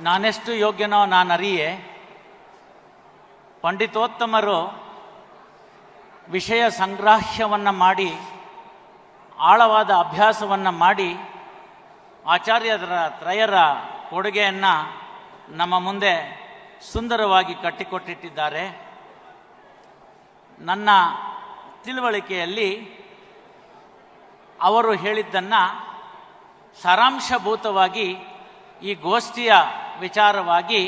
ನಾನೆಷ್ಟು ಯೋಗ್ಯನೋ ನಾನು ಅರಿಯೇ ಪಂಡಿತೋತ್ತಮರು ವಿಷಯ ಸಂಗ್ರಾಹ್ಯವನ್ನು ಮಾಡಿ, ಆಳವಾದ ಅಭ್ಯಾಸವನ್ನು ಮಾಡಿ, ಆಚಾರ್ಯರ ತ್ರಯರ ಕೊಡುಗೆಯನ್ನು ನಮ್ಮ ಮುಂದೆ ಸುಂದರವಾಗಿ ಕಟ್ಟಿಕೊಟ್ಟಿಟ್ಟಿದ್ದಾರೆ. ನನ್ನ ತಿಳುವಳಿಕೆಯಲ್ಲಿ ಅವರು ಹೇಳಿದ್ದನ್ನು ಸಾರಾಂಶಭೂತವಾಗಿ ಈ ಗೋಷ್ಠಿಯ ವಿಚಾರವಾಗಿ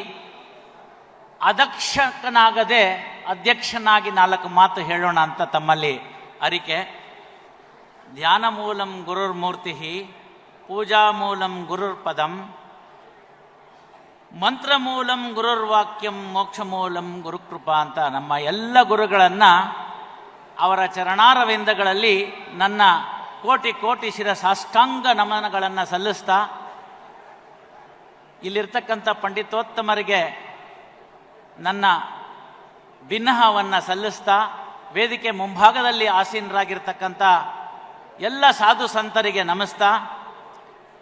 ಅದಕ್ಷಕನಾಗದೆ ಅಧ್ಯಕ್ಷನಾಗಿ ನಾಲ್ಕು ಮಾತು ಹೇಳೋಣ ಅಂತ ತಮ್ಮಲ್ಲಿ ಅರಿಕೆ. ಧ್ಯಾನ ಮೂಲಂ ಗುರುರ್ಮೂರ್ತಿ ಪೂಜಾ ಮೂಲಂ ಗುರುರ್ ಪದಂ, ಮಂತ್ರ ಮೂಲಂ ಗುರುರ್ವಾಕ್ಯಂ ಮೋಕ್ಷ ಮೂಲಂ ಗುರುಕೃಪಾ ಅಂತ ನಮ್ಮ ಎಲ್ಲ ಗುರುಗಳನ್ನು ಅವರ ಚರಣಾರವಿಂದಗಳಲ್ಲಿ ನನ್ನ ಕೋಟಿ ಕೋಟಿ ಶಿರ ಸಾಷ್ಟಾಂಗ ನಮನಗಳನ್ನು ಸಲ್ಲಿಸ್ತಾ ಇಲ್ಲಿರ್ತಕ್ಕಂಥ ಪಂಡಿತೋತ್ತಮರಿಗೆ ನನ್ನ ಭಿನ್ನಹವನ್ನು ಸಲ್ಲಿಸ್ತಾ ವೇದಿಕೆ ಮುಂಭಾಗದಲ್ಲಿ ಆಸೀನರಾಗಿರ್ತಕ್ಕಂಥ ಎಲ್ಲ ಸಾಧು ಸಂತರಿಗೆ ನಮಿಸ್ತಾ.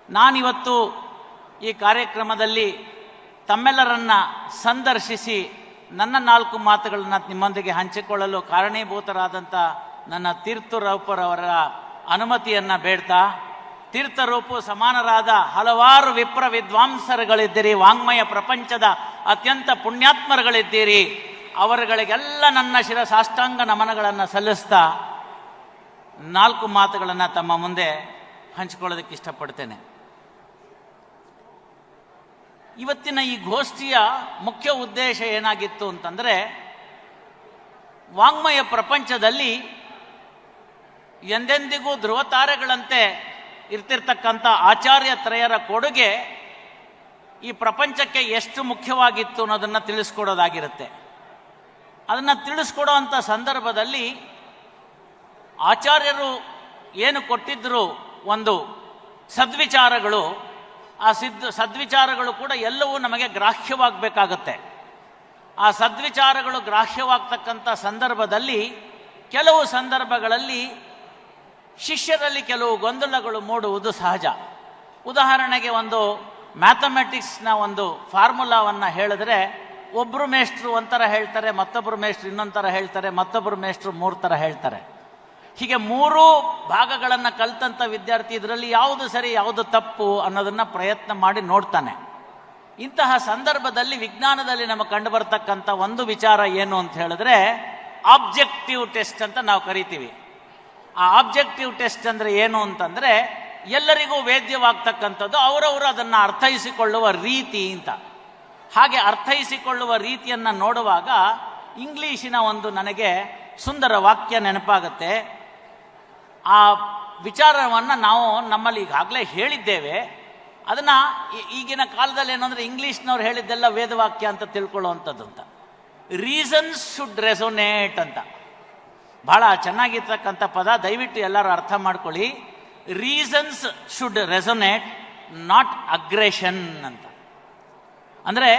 ನಾನಿವತ್ತು ಈ ಕಾರ್ಯಕ್ರಮದಲ್ಲಿ ತಮ್ಮೆಲ್ಲರನ್ನ ಸಂದರ್ಶಿಸಿ ನನ್ನ ನಾಲ್ಕು ಮಾತುಗಳನ್ನು ನಿಮ್ಮೊಂದಿಗೆ ಹಂಚಿಕೊಳ್ಳಲು ಕಾರಣೀಭೂತರಾದಂಥ ನನ್ನ ತೀರ್ಥರೂಪರವರ ಅನುಮತಿಯನ್ನು ಬೇಡ್ತಾ. ತೀರ್ಥರೂಪು ಸಮಾನರಾದ ಹಲವಾರು ವಿಪ್ರ ವಿದ್ವಾಂಸರುಗಳಿದ್ದೀರಿ, ವಾಂಗ್ಮಯ ಪ್ರಪಂಚದ ಅತ್ಯಂತ ಪುಣ್ಯಾತ್ಮರುಗಳಿದ್ದೀರಿ. ಅವರುಗಳಿಗೆಲ್ಲ ನನ್ನ ಶಿರ ಸಾಷ್ಟಾಂಗ ನಮನಗಳನ್ನು ಸಲ್ಲಿಸ್ತಾ ನಾಲ್ಕು ಮಾತುಗಳನ್ನು ತಮ್ಮ ಮುಂದೆ ಹಂಚಿಕೊಳ್ಳೋದಕ್ಕೆ ಇಷ್ಟಪಡ್ತೇನೆ. ಇವತ್ತಿನ ಈ ಗೋಷ್ಠಿಯ ಮುಖ್ಯ ಉದ್ದೇಶ ಏನಾಗಿತ್ತು ಅಂತಂದರೆ, ವಾಂಗ್ಮಯ ಪ್ರಪಂಚದಲ್ಲಿ ಎಂದೆಂದಿಗೂ ಧ್ರುವತಾರೆಗಳಂತೆ ಇರ್ತಿರ್ತಕ್ಕಂಥ ಆಚಾರ್ಯ ತ್ರಯರ ಕೊಡುಗೆ ಈ ಪ್ರಪಂಚಕ್ಕೆ ಎಷ್ಟು ಮುಖ್ಯವಾಗಿತ್ತು ಅನ್ನೋದನ್ನು ತಿಳಿಸ್ಕೊಡೋದಾಗಿರುತ್ತೆ. ಅದನ್ನು ತಿಳಿಸ್ಕೊಡೋವಂಥ ಸಂದರ್ಭದಲ್ಲಿ ಆಚಾರ್ಯರು ಏನು ಕೊಟ್ಟಿದ್ದರು ಒಂದು ಸದ್ವಿಚಾರಗಳು, ಆ ಸಿದ್ ಸದ್ವಿಚಾರಗಳು ಕೂಡ ಎಲ್ಲವೂ ನಮಗೆ ಗ್ರಾಹ್ಯವಾಗಬೇಕಾಗತ್ತೆ. ಆ ಸದ್ವಿಚಾರಗಳು ಗ್ರಾಹ್ಯವಾಗ್ತಕ್ಕಂಥ ಸಂದರ್ಭದಲ್ಲಿ ಕೆಲವು ಸಂದರ್ಭಗಳಲ್ಲಿ ಶಿಷ್ಯರಲ್ಲಿ ಕೆಲವು ಗೊಂದಲಗಳು ಮೂಡುವುದು ಸಹಜ. ಉದಾಹರಣೆಗೆ ಒಂದು ಮ್ಯಾಥಮೆಟಿಕ್ಸ್ನ ಒಂದು ಫಾರ್ಮುಲಾವನ್ನು ಹೇಳಿದ್ರೆ ಒಬ್ಬರು ಮೇಷ್ಟ್ರು ಒಂಥರ ಹೇಳ್ತಾರೆ ಮತ್ತೊಬ್ಬರು ಮೇಷ್ಟ್ರು ಇನ್ನೊಂಥರ ಥರ ಹೇಳ್ತಾರೆ ಮತ್ತೊಬ್ಬರು ಮೇಷ್ಟ್ರು ಮೂರು ಥರ ಹೇಳ್ತಾರೆ. ಹೀಗೆ ಮೂರೂ ಭಾಗಗಳನ್ನು ಕಲ್ತಂಥ ವಿದ್ಯಾರ್ಥಿ ಇದರಲ್ಲಿ ಯಾವುದು ಸರಿ, ಯಾವುದು ತಪ್ಪು ಅನ್ನೋದನ್ನು ಪ್ರಯತ್ನ ಮಾಡಿ ನೋಡ್ತಾನೆ. ಇಂತಹ ಸಂದರ್ಭದಲ್ಲಿ ವಿಜ್ಞಾನದಲ್ಲಿ ನಮಗೆ ಕಂಡುಬರ್ತಕ್ಕಂಥ ಒಂದು ವಿಚಾರ ಏನು ಅಂತ ಹೇಳಿದ್ರೆ, ಆಬ್ಜೆಕ್ಟಿವ್ ಟೆಸ್ಟ್ ಅಂತ ನಾವು ಕರಿತೀವಿ. ಆ ಆಬ್ಜೆಕ್ಟಿವ್ ಟೆಸ್ಟ್ ಅಂದರೆ ಏನು ಅಂತಂದರೆ ಎಲ್ಲರಿಗೂ ವೇದ್ಯವಾಗ್ತಕ್ಕಂಥದ್ದು, ಅವರವರು ಅದನ್ನು ಅರ್ಥೈಸಿಕೊಳ್ಳುವ ರೀತಿ ಅಂತ. ಹಾಗೆ ಅರ್ಥೈಸಿಕೊಳ್ಳುವ ರೀತಿಯನ್ನು ನೋಡುವಾಗ ಇಂಗ್ಲೀಷಿನ ಒಂದು ನನಗೆ ಸುಂದರ ವಾಕ್ಯ ನೆನಪಾಗುತ್ತೆ. ಆ ವಿಚಾರವನ್ನು ನಾವು ನಮ್ಮಲ್ಲಿ ಈಗಾಗಲೇ ಹೇಳಿದ್ದೇವೆ. ಅದನ್ನು ಈಗಿನ ಕಾಲದಲ್ಲಿ ಏನಂದರೆ ಇಂಗ್ಲೀಷ್ನವ್ರು ಹೇಳಿದ್ದೆಲ್ಲ ವೇದವಾಕ್ಯ ಅಂತ ತಿಳ್ಕೊಳ್ಳುವಂಥದ್ದು ಅಂತ. ರೀಸನ್ಸ್ ಶುಡ್ ರೆಸೊನೇಟ್ ಅಂತ. ಭಾಳ ಚೆನ್ನಾಗಿರ್ತಕ್ಕಂಥ ಪದ. ದಯವಿಟ್ಟು ಎಲ್ಲರೂ ಅರ್ಥ ಮಾಡ್ಕೊಳ್ಳಿ. Reasons should resonate not aggression ಅಂತ. ಅಂದರೆ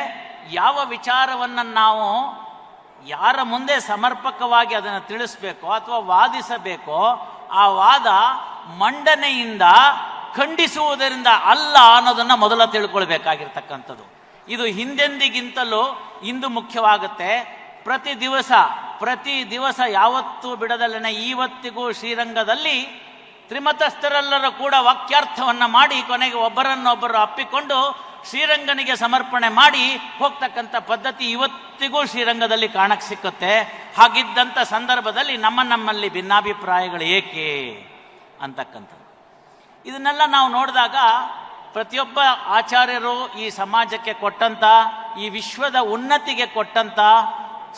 ಯಾವ ವಿಚಾರವನ್ನು ನಾವು ಯಾರ ಮುಂದೆ ಸಮರ್ಪಕವಾಗಿ ಅದನ್ನು ತಿಳಿಸ್ಬೇಕೋ ಅಥವಾ ವಾದಿಸಬೇಕೋ, ಆ ವಾದ ಮಂಡನೆಯಿಂದ ಖಂಡಿಸುವುದರಿಂದ ಅಲ್ಲ ಅನ್ನೋದನ್ನು ಮೊದಲು ತಿಳ್ಕೊಳ್ಬೇಕಾಗಿರ್ತಕ್ಕಂಥದ್ದು. ಇದು ಹಿಂದೆಂದಿಗಿಂತಲೂ ಇಂದು ಮುಖ್ಯವಾಗುತ್ತೆ. ಪ್ರತಿ ದಿವಸ ಪ್ರತಿ ದಿವಸ ಯಾವತ್ತೂ ಬಿಡದಲ್ಲೇ ಇವತ್ತಿಗೂ ಶ್ರೀರಂಗದಲ್ಲಿ ತ್ರಿಮತಸ್ಥರೆಲ್ಲರೂ ಕೂಡ ವಾಕ್ಯಾರ್ಥವನ್ನು ಮಾಡಿ, ಕೊನೆಗೆ ಒಬ್ಬರನ್ನೊಬ್ಬರು ಅಪ್ಪಿಕೊಂಡು ಶ್ರೀರಂಗನಿಗೆ ಸಮರ್ಪಣೆ ಮಾಡಿ ಹೋಗ್ತಕ್ಕಂಥ ಪದ್ಧತಿ ಇವತ್ತಿಗೂ ಶ್ರೀರಂಗದಲ್ಲಿ ಕಾಣಕ್ಕೆ ಸಿಕ್ಕುತ್ತೆ. ಹಾಗಿದ್ದಂಥ ಸಂದರ್ಭದಲ್ಲಿ ನಮ್ಮ ನಮ್ಮಲ್ಲಿ ಭಿನ್ನಾಭಿಪ್ರಾಯಗಳು ಏಕೆ ಅಂತಕ್ಕಂಥದ್ದು. ಇದನ್ನೆಲ್ಲ ನಾವು ನೋಡಿದಾಗ ಪ್ರತಿಯೊಬ್ಬ ಆಚಾರ್ಯರು ಈ ಸಮಾಜಕ್ಕೆ ಕೊಟ್ಟಂಥ ಈ ವಿಶ್ವದ ಉನ್ನತಿಗೆ ಕೊಟ್ಟಂಥ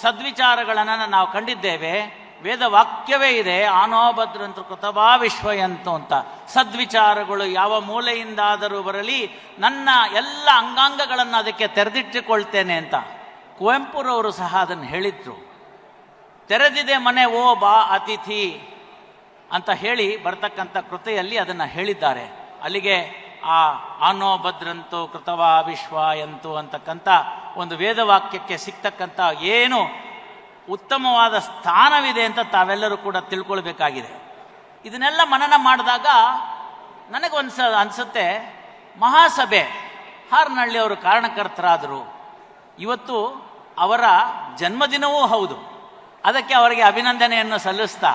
ಸದ್ವಿಚಾರಗಳನ್ನು ನಾವು ಕಂಡಿದ್ದೇವೆ. ವೇದ ವಾಕ್ಯವೇ ಇದೆ, ಆನೋಭದ್ರಂತ ಕೃತವಾ ವಿಶ್ವಯಂತು ಅಂತ. ಸದ್ವಿಚಾರಗಳು ಯಾವ ಮೂಲೆಯಿಂದಾದರೂ ಬರಲಿ, ನನ್ನ ಎಲ್ಲ ಅಂಗಾಂಗಗಳನ್ನು ಅದಕ್ಕೆ ತೆರೆದಿಟ್ಟುಕೊಳ್ತೇನೆ ಅಂತ. ಕುವೆಂಪುರವರು ಸಹ ಅದನ್ನು ಹೇಳಿದ್ರು. ತೆರೆದಿದೆ ಮನೆ ಓ ಬಾ ಅತಿಥಿ ಅಂತ ಹೇಳಿ ಬರ್ತಕ್ಕಂಥ ಕೃತೆಯಲ್ಲಿ ಅದನ್ನು ಹೇಳಿದ್ದಾರೆ. ಅಲ್ಲಿಗೆ ಆ ಆನೋ ಭದ್ರಂತೋ ಕೃತವಾ ವಿಶ್ವ ಎಂತು ಅಂತಕ್ಕಂಥ ಒಂದು ವೇದವಾಕ್ಯಕ್ಕೆ ಸಿಗ್ತಕ್ಕಂಥ ಏನು ಉತ್ತಮವಾದ ಸ್ಥಾನವಿದೆ ಅಂತ ತಾವೆಲ್ಲರೂ ಕೂಡ ತಿಳ್ಕೊಳ್ಬೇಕಾಗಿದೆ. ಇದನ್ನೆಲ್ಲ ಮನನ ಮಾಡಿದಾಗ ನನಗೊಂದ್ಸ ಅನಿಸುತ್ತೆ, ಮಹಾಸಭೆ, ಹಾರನಹಳ್ಳಿ ಅವರು ಕಾರಣಕರ್ತರಾದರು. ಇವತ್ತು ಅವರ ಜನ್ಮದಿನವೂ ಹೌದು. ಅದಕ್ಕೆ ಅವರಿಗೆ ಅಭಿನಂದನೆಯನ್ನು ಸಲ್ಲಿಸ್ತಾ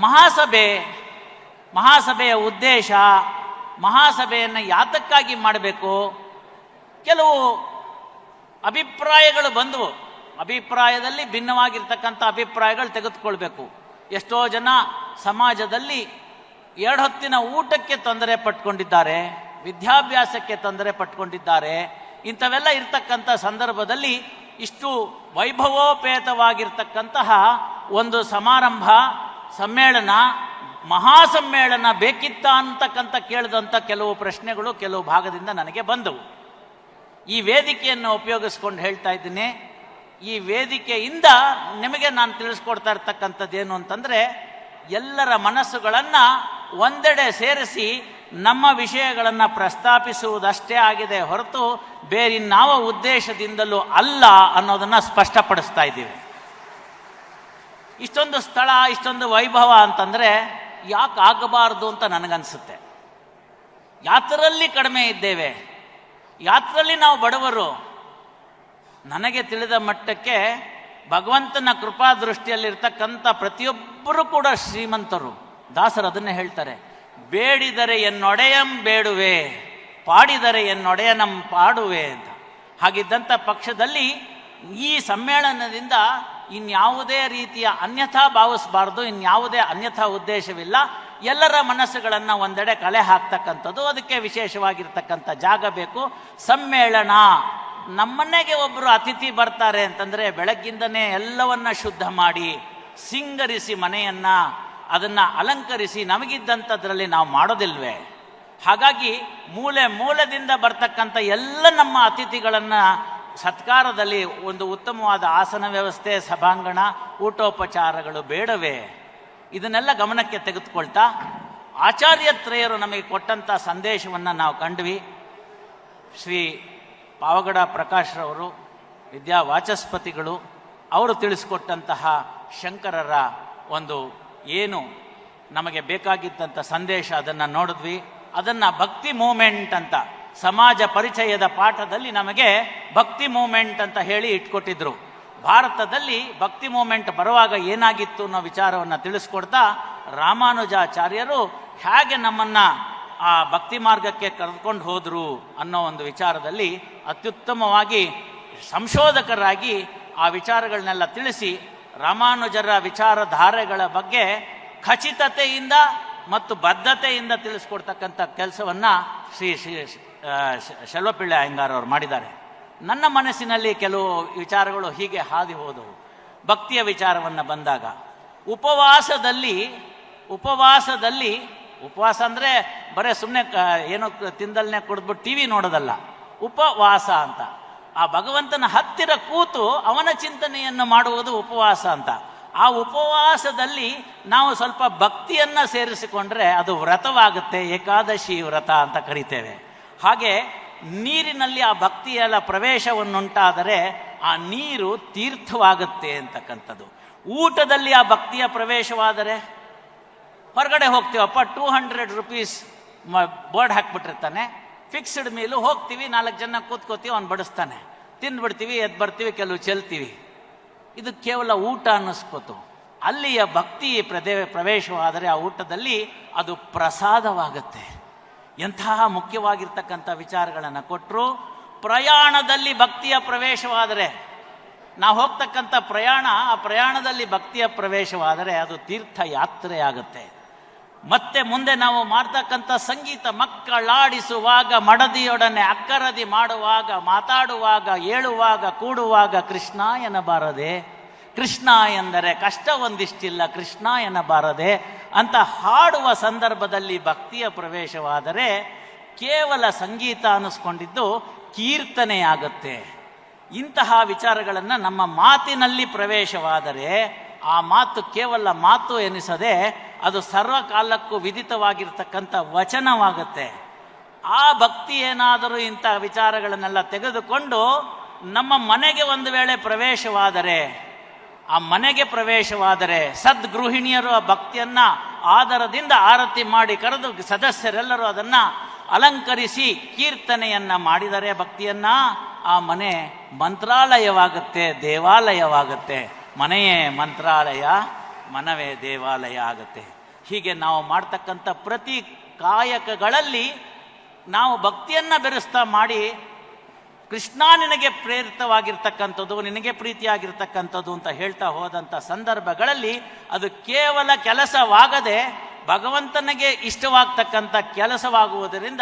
ಮಹಾಸಭೆ ಮಹಾಸಭೆಯ ಉದ್ದೇಶ ಮಹಾಸಭೆಯನ್ನು ಯಾತಕ್ಕಾಗಿ ಮಾಡಬೇಕು? ಕೆಲವು ಅಭಿಪ್ರಾಯಗಳು ಬಂದವು. ಅಭಿಪ್ರಾಯದಲ್ಲಿ ಭಿನ್ನವಾಗಿರ್ತಕ್ಕಂಥ ಅಭಿಪ್ರಾಯಗಳು ತೆಗೆದುಕೊಳ್ಬೇಕು. ಎಷ್ಟೋ ಜನ ಸಮಾಜದಲ್ಲಿ ಎರಡು ಹೊತ್ತಿನ ಊಟಕ್ಕೆ ತೊಂದರೆ ಪಟ್ಕೊಂಡಿದ್ದಾರೆ, ವಿದ್ಯಾಭ್ಯಾಸಕ್ಕೆ ತೊಂದರೆ ಪಟ್ಕೊಂಡಿದ್ದಾರೆ. ಇಂಥವೆಲ್ಲ ಇರ್ತಕ್ಕಂಥ ಸಂದರ್ಭದಲ್ಲಿ ಇಷ್ಟು ವೈಭವೋಪೇತವಾಗಿರ್ತಕ್ಕಂತಹ ಒಂದು ಸಮಾರಂಭ, ಸಮ್ಮೇಳನ ಮಹಾಸಮ್ಮೇಳನ ಬೇಕಿತ್ತ ಅಂತಕ್ಕಂಥ ಕೇಳಿದಂಥ ಕೆಲವು ಪ್ರಶ್ನೆಗಳು ಕೆಲವು ಭಾಗದಿಂದ ನನಗೆ ಬಂದವು. ಈ ವೇದಿಕೆಯನ್ನು ಉಪಯೋಗಿಸ್ಕೊಂಡು ಹೇಳ್ತಾ ಇದ್ದೀನಿ. ಈ ವೇದಿಕೆಯಿಂದ ನಿಮಗೆ ನಾನು ತಿಳಿಸ್ಕೊಡ್ತಾ ಇರ್ತಕ್ಕಂಥದ್ದೇನು ಅಂತಂದರೆ, ಎಲ್ಲರ ಮನಸ್ಸುಗಳನ್ನು ಒಂದೆಡೆ ಸೇರಿಸಿ ನಮ್ಮ ವಿಷಯಗಳನ್ನು ಪ್ರಸ್ತಾಪಿಸುವುದಷ್ಟೇ ಆಗಿದೆ ಹೊರತು ಬೇರಿನ್ನಾವ ಉದ್ದೇಶದಿಂದಲೂ ಅಲ್ಲ ಅನ್ನೋದನ್ನು ಸ್ಪಷ್ಟಪಡಿಸ್ತಾ ಇದ್ದೀವಿ. ಇಷ್ಟೊಂದು ಸ್ಥಳ, ಇಷ್ಟೊಂದು ವೈಭವ ಅಂತಂದರೆ ಯಾಕೆ ಆಗಬಾರ್ದು ಅಂತ ನನಗನ್ಸುತ್ತೆ. ಯಾತ್ರರಲ್ಲಿ ಕಡಿಮೆ ಇದ್ದೇವೆ. ಯಾತ್ರಲ್ಲಿ ನಾವು ಬಡವರು. ನನಗೆ ತಿಳಿದ ಮಟ್ಟಕ್ಕೆ ಭಗವಂತನ ಕೃಪಾ ದೃಷ್ಟಿಯಲ್ಲಿರ್ತಕ್ಕಂಥ ಪ್ರತಿಯೊಬ್ಬರೂ ಕೂಡ ಶ್ರೀಮಂತರು. ದಾಸರು ಅದನ್ನೇ ಹೇಳ್ತಾರೆ. ಬೇಡಿದರೆ ಎನ್ನೊಡೆಯಂ ಬೇಡುವೆ, ಪಾಡಿದರೆ ಎನ್ನೊಡೆಯನಂ ಪಾಡುವೆ ಅಂತ. ಹಾಗಿದ್ದಂಥ ಪಕ್ಷದಲ್ಲಿ ಈ ಸಮ್ಮೇಳನದಿಂದ ಇನ್ಯಾವುದೇ ರೀತಿಯ ಅನ್ಯಥಾ ಭಾವಿಸಬಾರ್ದು ಇನ್ಯಾವುದೇ ಅನ್ಯಥಾ ಉದ್ದೇಶವಿಲ್ಲ. ಎಲ್ಲರ ಮನಸ್ಸುಗಳನ್ನು ಒಂದೆಡೆ ಕಲೆ ಹಾಕ್ತಕ್ಕಂಥದ್ದು, ಅದಕ್ಕೆ ವಿಶೇಷವಾಗಿರ್ತಕ್ಕಂಥ ಜಾಗ ಬೇಕು. ಸಮ್ಮೇಳನ. ನಮ್ಮನೆಗೆ ಒಬ್ಬರು ಅತಿಥಿ ಬರ್ತಾರೆ ಅಂತಂದರೆ ಬೆಳಗ್ಗಿಂದನೇ ಎಲ್ಲವನ್ನ ಶುದ್ಧ ಮಾಡಿ, ಸಿಂಗರಿಸಿ ಮನೆಯನ್ನು, ಅದನ್ನು ಅಲಂಕರಿಸಿ ನಮಗಿದ್ದಂಥದ್ರಲ್ಲಿ ನಾವು ಮಾಡೋದಿಲ್ವೇ? ಹಾಗಾಗಿ ಮೂಲೆ ಮೂಲದಿಂದ ಬರ್ತಕ್ಕಂಥ ಎಲ್ಲ ನಮ್ಮ ಅತಿಥಿಗಳನ್ನು ಸತ್ಕಾರದಲ್ಲಿ ಒಂದು ಉತ್ತಮವಾದ ಆಸನ ವ್ಯವಸ್ಥೆ, ಸಭಾಂಗಣ, ಊಟೋಪಚಾರಗಳು ಬೇಡವೇ? ಇದನ್ನೆಲ್ಲ ಗಮನಕ್ಕೆ ತೆಗೆದುಕೊಳ್ತಾ ಆಚಾರ್ಯತ್ರಯರು ನಮಗೆ ಕೊಟ್ಟಂಥ ಸಂದೇಶವನ್ನು ನಾವು ಕಂಡ್ವಿ. ಶ್ರೀ ಪಾವಗಡ ಪ್ರಕಾಶ್ರವರು ವಿದ್ಯಾ ವಾಚಸ್ಪತಿಗಳು, ಅವರು ತಿಳಿಸಿಕೊಟ್ಟಂತಹ ಶಂಕರರ ಒಂದು ಏನು ನಮಗೆ ಬೇಕಾಗಿದ್ದಂಥ ಸಂದೇಶ ಅದನ್ನು ನೋಡಿದ್ವಿ. ಅದನ್ನು ಭಕ್ತಿ ಮೂಮೆಂಟ್ ಅಂತ ಸಮಾಜ ಪರಿಚಯದ ಪಾಠದಲ್ಲಿ ನಮಗೆ ಭಕ್ತಿ ಮೂಮೆಂಟ್ ಅಂತ ಹೇಳಿ ಇಟ್ಕೊಟ್ಟಿದ್ರು. ಭಾರತದಲ್ಲಿ ಭಕ್ತಿ ಮೂಮೆಂಟ್ ಬರುವಾಗ ಏನಾಗಿತ್ತು ಅನ್ನೋ ವಿಚಾರವನ್ನು ತಿಳಿಸ್ಕೊಡ್ತಾ ರಾಮಾನುಜಾಚಾರ್ಯರು ಹೇಗೆ ನಮ್ಮನ್ನ ಆ ಭಕ್ತಿ ಮಾರ್ಗಕ್ಕೆ ಕರೆದುಕೊಂಡು ಹೋದರು ಅನ್ನೋ ಒಂದು ವಿಚಾರದಲ್ಲಿ ಅತ್ಯುತ್ತಮವಾಗಿ ಸಂಶೋಧಕರಾಗಿ ಆ ವಿಚಾರಗಳನ್ನೆಲ್ಲ ತಿಳಿಸಿ ರಾಮಾನುಜರ ವಿಚಾರಧಾರೆಗಳ ಬಗ್ಗೆ ಖಚಿತತೆಯಿಂದ ಮತ್ತು ಬದ್ಧತೆಯಿಂದ ತಿಳಿಸ್ಕೊಡ್ತಕ್ಕಂಥ ಕೆಲಸವನ್ನ ಶ್ರೀ ಶ್ರೀ ಶೆಲ್ವಪಿಳ್ಳೆ ಅಯ್ಯಂಗಾರ್ ಅವರು ಮಾಡಿದ್ದಾರೆ. ನನ್ನ ಮನಸ್ಸಿನಲ್ಲಿ ಕೆಲವು ವಿಚಾರಗಳು ಹೀಗೆ ಹಾದಿ ಹೋದವು. ಭಕ್ತಿಯ ವಿಚಾರವನ್ನು ಬಂದಾಗ, ಉಪವಾಸದಲ್ಲಿ ಉಪವಾಸದಲ್ಲಿ, ಉಪವಾಸ ಅಂದರೆ ಬರೇ ಸುಮ್ಮನೆ ಏನೋ ತಿಂದಲ್ನೇ ಕುಡಿದ್ಬಿಟ್ಟು ಟಿ ವಿ ನೋಡೋದಲ್ಲ, ಉಪವಾಸ ಅಂತ. ಆ ಭಗವಂತನ ಹತ್ತಿರ ಕೂತು ಅವನ ಚಿಂತನೆಯನ್ನು ಮಾಡುವುದು ಉಪವಾಸ ಅಂತ. ಆ ಉಪವಾಸದಲ್ಲಿ ನಾವು ಸ್ವಲ್ಪ ಭಕ್ತಿಯನ್ನು ಸೇರಿಸಿಕೊಂಡ್ರೆ ಅದು ವ್ರತವಾಗುತ್ತೆ, ಏಕಾದಶಿ ವ್ರತ ಅಂತ ಕರಿತೇವೆ. ಹಾಗೆ ನೀರಿನಲ್ಲಿ ಆ ಭಕ್ತಿಯಲ್ಲ ಪ್ರವೇಶವನ್ನುಂಟಾದರೆ ಆ ನೀರು ತೀರ್ಥವಾಗುತ್ತೆ ಅಂತಕ್ಕಂಥದ್ದು. ಊಟದಲ್ಲಿ ಆ ಭಕ್ತಿಯ ಪ್ರವೇಶವಾದರೆ ಹೊರಗಡೆ ಹೋಗ್ತೀವಪ್ಪ ಟೂ ಹಂಡ್ರೆಡ್ ರುಪೀಸ್ ಬೋರ್ಡ್ ಹಾಕ್ಬಿಟ್ಟಿರ್ತಾನೆ. ಫಿಕ್ಸ್ಡ್ ಮೀಲು ಹೋಗ್ತೀವಿ, ನಾಲ್ಕು ಜನ ಕೂತ್ಕೋತೀವಿ, ಅವ್ನು ಬಡಿಸ್ತಾನೆ. ತಿಂದ್ಬಿಡ್ತೀವಿ ಎದ್ದು ಬರ್ತೀವಿ, ಕೆಲವು ಚೆಲ್ತೀವಿ. ಇದು ಕೇವಲ ಊಟ ಅನ್ನಿಸ್ಕೋತು. ಅಲ್ಲಿಯ ಭಕ್ತಿ ಪ್ರದೇ ಪ್ರವೇಶವಾದರೆ ಆ ಊಟದಲ್ಲಿ ಅದು ಪ್ರಸಾದವಾಗುತ್ತೆ. ಎಂತಹ ಮುಖ್ಯವಾಗಿರ್ತಕ್ಕಂಥ ವಿಚಾರಗಳನ್ನು ಕೊಟ್ಟರು ಪ್ರಯಾಣದಲ್ಲಿ ಭಕ್ತಿಯ ಪ್ರವೇಶವಾದರೆ, ನಾವು ಹೋಗ್ತಕ್ಕಂಥ ಪ್ರಯಾಣ, ಆ ಪ್ರಯಾಣದಲ್ಲಿ ಭಕ್ತಿಯ ಪ್ರವೇಶವಾದರೆ ಅದು ತೀರ್ಥಯಾತ್ರೆ ಆಗುತ್ತೆ ಮತ್ತೆ ಮುಂದೆ ನಾವು ಮಾಡ್ತಕ್ಕಂಥ ಸಂಗೀತ ಮಕ್ಕಳಾಡಿಸುವಾಗ, ಮಡದಿಯೊಡನೆ ಅಕ್ಕರದಿ ಮಾಡುವಾಗ, ಮಾತಾಡುವಾಗ, ಏಳುವಾಗ, ಕೂಡುವಾಗ ಕೃಷ್ಣ ಎನ್ನಬಾರದೆ. ಕೃಷ್ಣ ಎಂದರೆ ಕಷ್ಟ ಒಂದಿಷ್ಟಿಲ್ಲ, ಕೃಷ್ಣ ಎನ್ನಬಾರದೆ. ಅಂತ ಹಾಡುವ ಸಂದರ್ಭದಲ್ಲಿ ಭಕ್ತಿಯ ಪ್ರವೇಶವಾದರೆ ಕೇವಲ ಸಂಗೀತ ಅನ್ನಿಸ್ಕೊಂಡಿದ್ದು ಕೀರ್ತನೆಯಾಗುತ್ತೆ ಇಂತಹ ವಿಚಾರಗಳನ್ನು ನಮ್ಮ ಮಾತಿನಲ್ಲಿ ಪ್ರವೇಶವಾದರೆ ಆ ಮಾತು ಕೇವಲ ಮಾತು ಎನಿಸದೆ ಅದು ಸರ್ವಕಾಲಕ್ಕೂ ವಿದಿತವಾಗಿರ್ತಕ್ಕಂಥ ವಚನವಾಗುತ್ತೆ. ಆ ಭಕ್ತಿ ಏನಾದರೂ ಇಂಥ ವಿಚಾರಗಳನ್ನೆಲ್ಲ ತೆಗೆದುಕೊಂಡು ನಮ್ಮ ಮನೆಗೆ ಒಂದು ವೇಳೆ ಪ್ರವೇಶವಾದರೆ ಆ ಮನೆಗೆ ಪ್ರವೇಶವಾದರೆ ಸದ್ಗೃಹಿಣಿಯರು ಆ ಭಕ್ತಿಯನ್ನ ಆದರದಿಂದ ಆರತಿ ಮಾಡಿ ಕರೆದು ಸದಸ್ಯರೆಲ್ಲರೂ ಅದನ್ನ ಅಲಂಕರಿಸಿ ಕೀರ್ತನೆಯನ್ನ ಮಾಡಿದರೆ ಭಕ್ತಿಯನ್ನ ಆ ಮನೆ ಮಂತ್ರಾಲಯವಾಗುತ್ತೆ, ದೇವಾಲಯವಾಗುತ್ತೆ. ಮನೆಯೇ ಮಂತ್ರಾಲಯ, ಮನವೇ ದೇವಾಲಯ ಆಗುತ್ತೆ. ಹೀಗೆ ನಾವು ಮಾಡ್ತಕ್ಕಂಥ ಪ್ರತಿ ಕಾಯಕಗಳಲ್ಲಿ ನಾವು ಭಕ್ತಿಯನ್ನ ಬೆರೆಸ್ತಾ ಮಾಡಿ ಕೃಷ್ಣ ನಿನಗೆ ಪ್ರೇರಿತವಾಗಿರ್ತಕ್ಕಂಥದ್ದು, ನಿನಗೆ ಪ್ರೀತಿಯಾಗಿರ್ತಕ್ಕಂಥದ್ದು ಅಂತ ಹೇಳ್ತಾ ಹೋದಂಥ ಸಂದರ್ಭಗಳಲ್ಲಿ ಅದು ಕೇವಲ ಕೆಲಸವಾಗದೆ ಭಗವಂತನಿಗೆ ಇಷ್ಟವಾಗ್ತಕ್ಕಂಥ ಕೆಲಸವಾಗುವುದರಿಂದ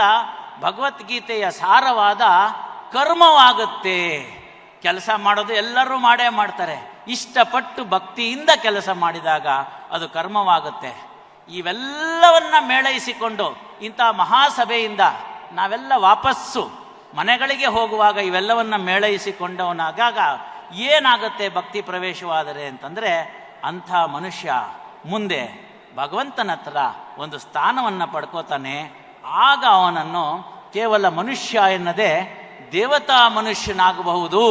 ಭಗವದ್ಗೀತೆಯ ಸಾರವಾದ ಕರ್ಮವಾಗುತ್ತೆ. ಕೆಲಸ ಮಾಡೋದು ಎಲ್ಲರೂ ಮಾಡೇ ಮಾಡ್ತಾರೆ. ಇಷ್ಟಪಟ್ಟು ಭಕ್ತಿಯಿಂದ ಕೆಲಸ ಮಾಡಿದಾಗ ಅದು ಕರ್ಮವಾಗುತ್ತೆ. ಇವೆಲ್ಲವನ್ನ ಮೇಳೈಸಿಕೊಂಡು ಇಂಥ ಮಹಾಸಭೆಯಿಂದ ನಾವೆಲ್ಲ ವಾಪಸ್ಸು. ಮನೆಗಳಿಗೆ ಹೋಗುವಾಗ ಇವೆಲ್ಲವನ್ನು ಮೇಳೈಸಿಕೊಂಡವನಾಗಾಗ ಏನಾಗುತ್ತೆ ಭಕ್ತಿ ಪ್ರವೇಶವಾದರೆ ಅಂತಂದರೆ ಅಂಥ ಮನುಷ್ಯ ಮುಂದೆ ಭಗವಂತನ ಹತ್ರ ಒಂದು ಸ್ಥಾನವನ್ನು ಪಡ್ಕೋತಾನೆ, ಆಗ ಅವನನ್ನು ಕೇವಲ ಮನುಷ್ಯ ಎನ್ನದೇ ದೇವತಾ ಮನುಷ್ಯನಾಗಬಹುದು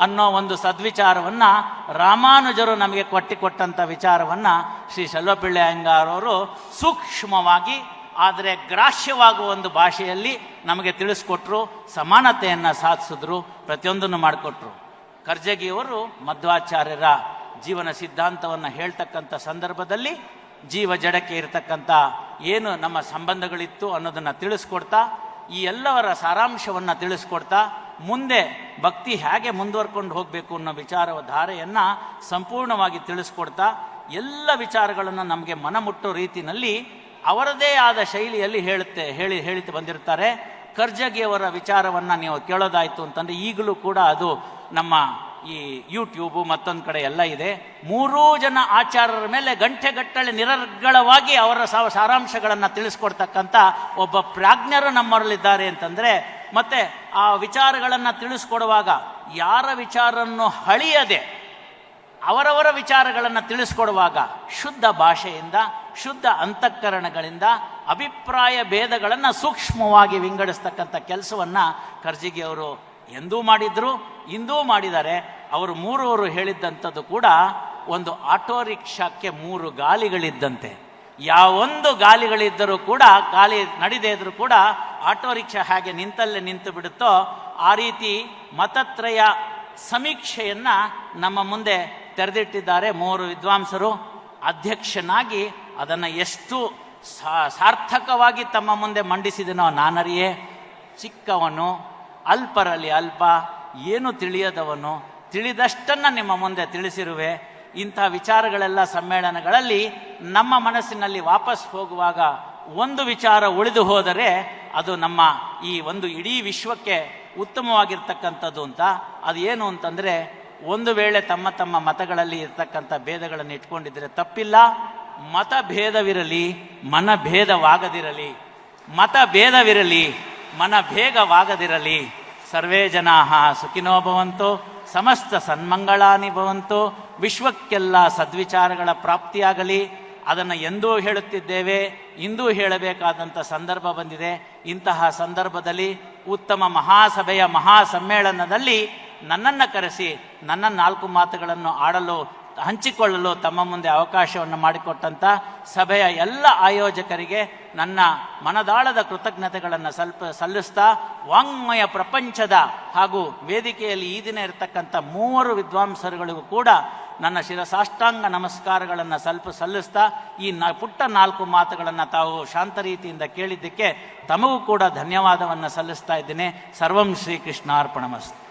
ಅನ್ನೋ ಒಂದು ಸದ್ವಿಚಾರವನ್ನು ರಾಮಾನುಜರು ನಮಗೆ ಕೊಟ್ಟಿಕೊಟ್ಟಂಥ ವಿಚಾರವನ್ನು ಶ್ರೀ ಶಲ್ವಪಿಳ್ಳೆ ಅಯ್ಯಂಗಾರವರು ಸೂಕ್ಷ್ಮವಾಗಿ ಆದರೆ ಗ್ರಾಹ್ಯವಾಗುವ ಒಂದು ಭಾಷೆಯಲ್ಲಿ ನಮಗೆ ತಿಳಿಸ್ಕೊಟ್ರು, ಸಮಾನತೆಯನ್ನು ಸಾಧಿಸಿದ್ರು, ಪ್ರತಿಯೊಂದನ್ನು ಮಾಡಿಕೊಟ್ರು. ಕರ್ಜಗಿಯವರು ಮಧ್ವಾಚಾರ್ಯರ ಜೀವನ ಸಿದ್ಧಾಂತವನ್ನು ಹೇಳ್ತಕ್ಕಂಥ ಸಂದರ್ಭದಲ್ಲಿ ಜೀವ ಜಡಕ್ಕೆ ಇರತಕ್ಕಂಥ ಏನು ನಮ್ಮ ಸಂಬಂಧಗಳಿತ್ತು ಅನ್ನೋದನ್ನು ತಿಳಿಸ್ಕೊಡ್ತಾ, ಈ ಎಲ್ಲವರ ಸಾರಾಂಶವನ್ನು ತಿಳಿಸ್ಕೊಡ್ತಾ, ಮುಂದೆ ಭಕ್ತಿ ಹೇಗೆ ಮುಂದುವರ್ಕೊಂಡು ಹೋಗಬೇಕು ಅನ್ನೋ ವಿಚಾರ ಧಾರೆಯನ್ನು ಸಂಪೂರ್ಣವಾಗಿ ತಿಳಿಸ್ಕೊಡ್ತಾ, ಎಲ್ಲ ವಿಚಾರಗಳನ್ನು ನಮಗೆ ಮನಮುಟ್ಟೋ ರೀತಿಯಲ್ಲಿ ಅವರದೇ ಆದ ಶೈಲಿಯಲ್ಲಿ ಹೇಳುತ್ತೆ, ಹೇಳಿ ಹೇಳಿ ಬಂದಿರ್ತಾರೆ ಕರ್ಜಗಿಯವರ ವಿಚಾರವನ್ನು ನೀವು ಕೇಳೋದಾಯಿತು ಅಂತಂದರೆ ಈಗಲೂ ಕೂಡ ಅದು ನಮ್ಮ ಈ ಯೂಟ್ಯೂಬು ಮತ್ತೊಂದು ಕಡೆ ಎಲ್ಲ ಇದೆ. ಮೂರೂ ಜನ ಆಚಾರ್ಯರ ಮೇಲೆ ಗಂಟೆಗಟ್ಟಲೆ ನಿರರ್ಗಳವಾಗಿ ಅವರ ಸಾರಾಂಶಗಳನ್ನು ತಿಳಿಸ್ಕೊಡ್ತಕ್ಕಂಥ ಒಬ್ಬ ಪ್ರಾಜ್ಞರು ನಮ್ಮರಲ್ಲಿದ್ದಾರೆ ಅಂತಂದರೆ, ಮತ್ತೆ ಆ ವಿಚಾರಗಳನ್ನು ತಿಳಿಸ್ಕೊಡುವಾಗ ಯಾರ ವಿಚಾರವನ್ನು ಹಳಿಯದೆ ಅವರವರ ವಿಚಾರಗಳನ್ನು ತಿಳಿಸ್ಕೊಡುವಾಗ ಶುದ್ಧ ಭಾಷೆಯಿಂದ, ಶುದ್ಧ ಅಂತಃಕರಣಗಳಿಂದ, ಅಭಿಪ್ರಾಯ ಭೇದಗಳನ್ನು ಸೂಕ್ಷ್ಮವಾಗಿ ವಿಂಗಡಿಸ್ತಕ್ಕಂಥ ಕೆಲಸವನ್ನು ಕರ್ಜಿಗಿಯವರು ಎಂದೂ ಮಾಡಿದ್ರು, ಇಂದೂ ಮಾಡಿದ್ದಾರೆ ಅವರು ಮೂರವರು ಹೇಳಿದ್ದಂಥದ್ದು ಕೂಡ ಒಂದು ಆಟೋ ರಿಕ್ಷಾಕ್ಕೆ ಮೂರು ಗಾಲಿಗಳಿದ್ದಂತೆ. ಯಾವೊಂದು ಗಾಲಿಗಳಿದ್ದರೂ ಕೂಡ, ಗಾಲಿ ನಡೆದೇ ಇದ್ದರೂ ಕೂಡ, ಆಟೋ ರಿಕ್ಷಾ ಹಾಗೆ ನಿಂತಲ್ಲೇ ನಿಂತು ಬಿಡುತ್ತೋ, ಆ ರೀತಿ ಮತತ್ರಯ ಸಮೀಕ್ಷೆಯನ್ನ ನಮ್ಮ ಮುಂದೆ ತೆರೆದಿಟ್ಟಿದ್ದಾರೆ ಮೂವರು ವಿದ್ವಾಂಸರು. ಅಧ್ಯಕ್ಷನಾಗಿ ಅದನ್ನು ಎಷ್ಟು ಸಾರ್ಥಕವಾಗಿ ತಮ್ಮ ಮುಂದೆ ಮಂಡಿಸಿದನೋ ನಾನರಿಯೇ, ಚಿಕ್ಕವನು, ಅಲ್ಪರಲ್ಲಿ ಅಲ್ಪ, ಏನು ತಿಳಿಯದವನು, ತಿಳಿದಷ್ಟನ್ನು ನಿಮ್ಮ ಮುಂದೆ ತಿಳಿಸಿರುವೆ. ಇಂಥ ವಿಚಾರಗಳೆಲ್ಲ ಸಮ್ಮೇಳನಗಳಲ್ಲಿ ನಮ್ಮ ಮನಸ್ಸಿನಲ್ಲಿ ವಾಪಸ್ ಹೋಗುವಾಗ ಒಂದು ವಿಚಾರ ಉಳಿದು ಹೋದರೆ ಅದು ನಮ್ಮ ಈ ಒಂದು ಇಡೀ ವಿಶ್ವಕ್ಕೆ ಉತ್ತಮವಾಗಿರ್ತಕ್ಕಂಥದ್ದು ಅಂತ. ಅದು ಏನು ಅಂತಂದರೆ, ಒಂದು ವೇಳೆ ತಮ್ಮ ತಮ್ಮ ಮತಗಳಲ್ಲಿ ಇರ್ತಕ್ಕಂಥ ಭೇದಗಳನ್ನು ಇಟ್ಕೊಂಡಿದ್ರೆ ತಪ್ಪಿಲ್ಲ. ಮತಭೇದವಿರಲಿ, ಮನಭೇದವಾಗದಿರಲಿ, ಮತಭೇದವಿರಲಿ ಭೇದವಾಗದಿರಲಿ ಮತ ಭೇದವಿರಲಿ ಮನ ಭೇಗವಾಗದಿರಲಿ ಸರ್ವೇ ಜನಾ ಸುಖಿನೋ ಭವಂತು, ಸಮಸ್ತ ಸನ್ಮಂಗಳಾನಿ ಭವಂತು, ವಿಶ್ವಕ್ಕೆಲ್ಲ ಸದ್ವಿಚಾರಗಳ ಪ್ರಾಪ್ತಿಯಾಗಲಿ. ಅದನ್ನು ಎಂದೂ ಹೇಳುತ್ತಿದ್ದೇವೆ, ಇಂದೂ ಹೇಳಬೇಕಾದಂಥ ಸಂದರ್ಭ ಬಂದಿದೆ. ಇಂತಹ ಸಂದರ್ಭದಲ್ಲಿ ಉತ್ತಮ ಮಹಾಸಭೆಯ ಮಹಾ ಸಮ್ಮೇಳನದಲ್ಲಿ ನನ್ನನ್ನು ಕರೆಸಿ, ನನ್ನ ನಾಲ್ಕು ಮಾತುಗಳನ್ನು ಆಡಲು, ಹಂಚಿಕೊಳ್ಳಲು ತಮ್ಮ ಮುಂದೆ ಅವಕಾಶವನ್ನು ಮಾಡಿಕೊಟ್ಟಂಥ ಸಭೆಯ ಎಲ್ಲ ಆಯೋಜಕರಿಗೆ ನನ್ನ ಮನದಾಳದ ಕೃತಜ್ಞತೆಗಳನ್ನು ಸ್ವಲ್ಪ ಸಲ್ಲಿಸ್ತಾ, ವಾಂಗ್ಮಯ ಪ್ರಪಂಚದ ಹಾಗೂ ವೇದಿಕೆಯಲ್ಲಿ ಈ ದಿನ ಇರತಕ್ಕಂಥ ಮೂವರು ವಿದ್ವಾಂಸರುಗಳಿಗೂ ಕೂಡ ನನ್ನ ಶಿರಸಾಷ್ಟಾಂಗ ನಮಸ್ಕಾರಗಳನ್ನು ಸ್ವಲ್ಪ ಸಲ್ಲಿಸ್ತಾ ಈ ನ, ಪುಟ್ಟ ನಾಲ್ಕು ಮಾತುಗಳನ್ನು ತಾವು ಶಾಂತ ರೀತಿಯಿಂದ ಕೇಳಿದ್ದಕ್ಕೆ ತಮಗೂ ಕೂಡ ಧನ್ಯವಾದವನ್ನು ಸಲ್ಲಿಸ್ತಾ ಇದ್ದೇನೆ. ಸರ್ವಂ ಶ್ರೀಕೃಷ್ಣಾರ್ಪಣಮಸ್ತು.